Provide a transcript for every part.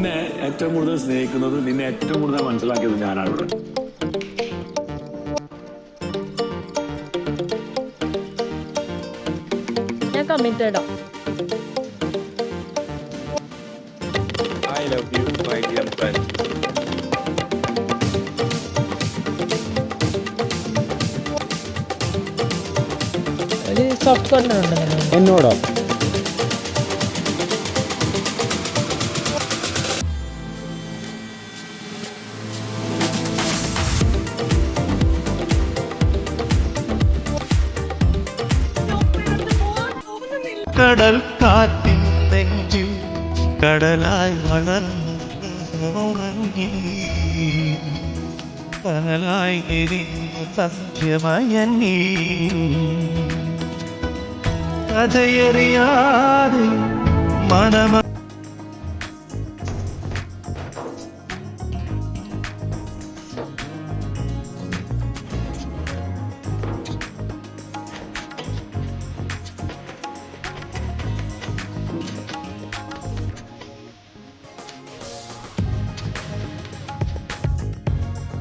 നിന്നെ ഏറ്റവും കൂടുതൽ സ്നേഹിക്കുന്നത് നിന്നെ ഏറ്റവും കൂടുതൽ മനസ്സിലാക്കിയത് ഞാനാണ് ഞാൻ കമ്മിറ്റഡാ. ഒരു സോഫ്റ്റ് കോർണർ ഉണ്ട്. എന്നോടോ കടൽ കാറ്റിൻ നെഞ്ചിൽ കടലായി വളർന്നു കടലായി എരിഞ്ഞു സത്യമയങ്ങി കഥയറിയാതെ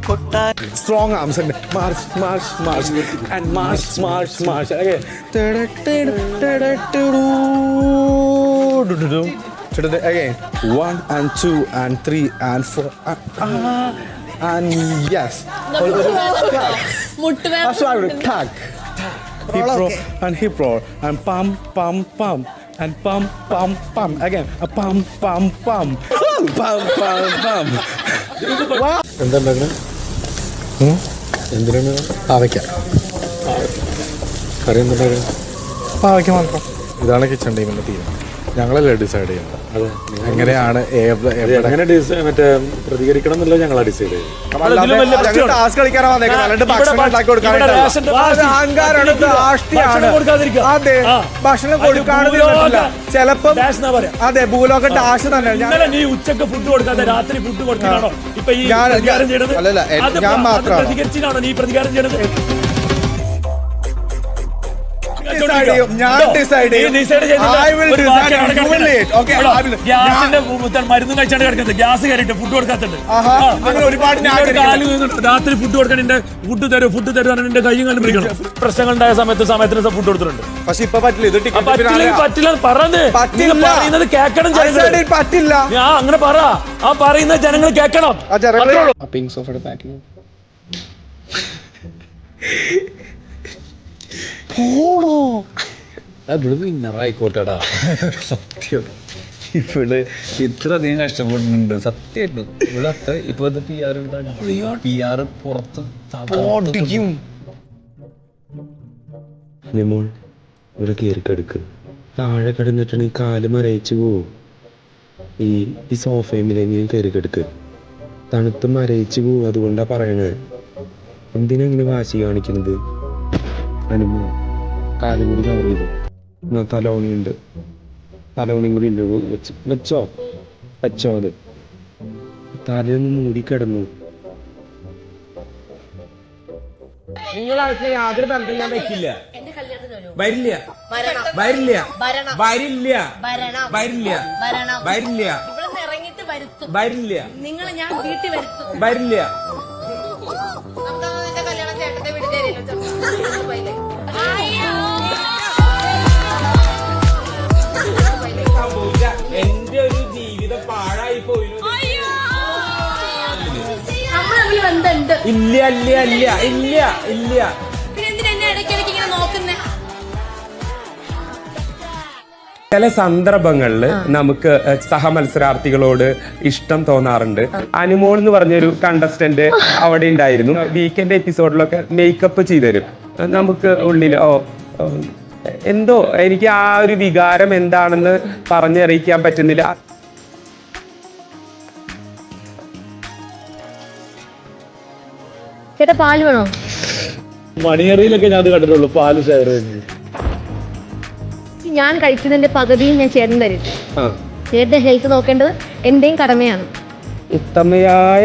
കൊട്ടാ strong arms and march, march, march, and march, march, march. Again. Again. One and two and three and four. And, ah, and yes. മുട്ടുവേദന That's why I would tag. Hip roll and hip roll and pum pum pum and pum pum pum again a pum pum pum pum pum pum. Wow. എന്തിനാണ്? പാവയ്ക്ക. കറി എന്തുണ്ടായിരുന്നു? പാവയ്ക്ക മാത്രം. ഇതാണ് kitchen ടീമിന്റെ theme ഞങ്ങളല്ലേ decide ചെയ്യുന്നത് അതെ എങ്ങനെയാണ് എങ്ങനെ മറ്റേ പ്രതികരിക്കണം എന്നല്ല ഞങ്ങളാ ഡിസൈഡ് ഭക്ഷണം ഉണ്ടാക്കി കൊടുക്കാനായിട്ടല്ല. അത് അഹങ്കാരമാണ് ധാർഷ്ട്യമാണ്. അതെ ഭക്ഷണം കൊടുക്കാണെന്ന് പറ്റില്ല. ചിലപ്പം അതെ ഭൂലോക ഡാഷ് തന്നെ നീ ഉച്ചയ്ക്ക് ഫുഡ് കൊടുക്കാതെ രാത്രി ഫുഡ് കൊടുക്കാനാണോ? ഇപ്പൊ ഈ ഞാൻ- മാത്രമാണോ? പ്രതികരിച്ചിട്ടാണോ നീ പ്രതികാരം ചെയ്യണത്? Will- ഗ്യാസിന്റെ മുത്തൽ മരുന്നും കഴിച്ചാണ് കിടക്കുന്നത് ഗ്യാസ് കയറിയിട്ട് ഫുഡ് കൊടുക്കാത്തുണ്ട് അങ്ങനെ ഒരുപാട് ഞാൻ രാത്രി ഫുഡ് കൊടുക്കാൻ എന്റെ ഫുഡ് തരും ഫുഡ് തരും എന്റെ കൈയും കണ്ടു പിടിക്കണം. പ്രശ്നങ്ങൾ ഉണ്ടായ സമയത്ത് സമയത്തിന് ഫുഡ് കൊടുത്തിട്ടുണ്ട്. പക്ഷെ ഇപ്പൊ പറ്റില്ല. ഇത് ടിക്കറ്റ് പറ്റില്ല പറയുന്നത് കേൾക്കണം പറ്റില്ല. ഞാൻ അങ്ങനെ പറ. ആ പറയുന്ന ജനങ്ങൾ കേൾക്കണം. പിങ്ക് സോഫയുടെ ഇവിടെ വിന്നറായിക്കോട്ടെടാ സത്യം. ഇവിടെ ഇത്ര അധികം കഷ്ടപ്പെടുന്നുണ്ട്. സത്യമായിട്ടും ഇവിടെ അത്ര ഇപ്പൊ പി ആർ പി ആർ പുറത്ത് നിമോൾ ഇവിടെ കയറിക്കെടുക്ക് കിടക്ക്. താഴെ കിടന്നിട്ടാണെങ്കിൽ കാൽ മരയിച്ചു പോവും. ഈ ഈ സോഫയിലെങ്കിലും കയറി കിടക്ക്. തണുത്ത് മരയിച്ചു പോവും അതുകൊണ്ടാ പറയണത് എന്തിനാ ഇങ്ങനെ വാശി കാണിക്കുന്നത് അനുഭവം കാലുകൂടി കവർ ചെയ്തു. തലോണിയുണ്ട് തലോണിയും കൂടി ഉണ്ട് വെച്ച് വെച്ചോ വെച്ചോ അത്. തലയൊന്ന് മൂടി കിടന്നു. നിങ്ങളായിട്ട് യാതൊരു ബന്ധം ഞാൻ വെക്കില്ല. വരില്ല. വരില്ല. വരില്ല. വരില്ല. വരില്ല. നിങ്ങൾ ഞാൻ വീട്ടിൽ വരുത്തും. വരില്ല. ഇല്ല ഇല്ല ഇല്ല ഇല്ല ഇല്ല. ചില സന്ദർഭങ്ങളിൽ നമുക്ക് സഹമത്സരാർത്ഥികളോട് ഇഷ്ടം തോന്നാറുണ്ട്. അനുമോൾ എന്ന് പറഞ്ഞൊരു കണ്ടസ്റ്റന്റ് അവിടെ ഉണ്ടായിരുന്നു. വീക്കെൻഡ് എപ്പിസോഡിലൊക്കെ മേക്കപ്പ് ചെയ്തരും. നമുക്ക് ഉള്ളിൽ ഓ, എന്തോ എനിക്ക് ആ ഒരു വികാരം എന്താണെന്ന് പറഞ്ഞറിയിക്കാൻ പറ്റുന്നില്ല. ചേട്ടാ പാൽ വേണോ? മണിയറിയിലൊക്കെ ഞാൻ അത് കണ്ടിട്ടുള്ളൂ പാൽ ഷെയർ ഞാൻ കഴിക്കുന്നതിന്റെ പകുതിയും ഞാൻ ചേട്ടൻ തരും. ആ. ചേട്ടന്റെ ഹെൽത്ത് നോക്കേണ്ടത് എന്റെയും കടമയാണ്. ഉത്തമയായ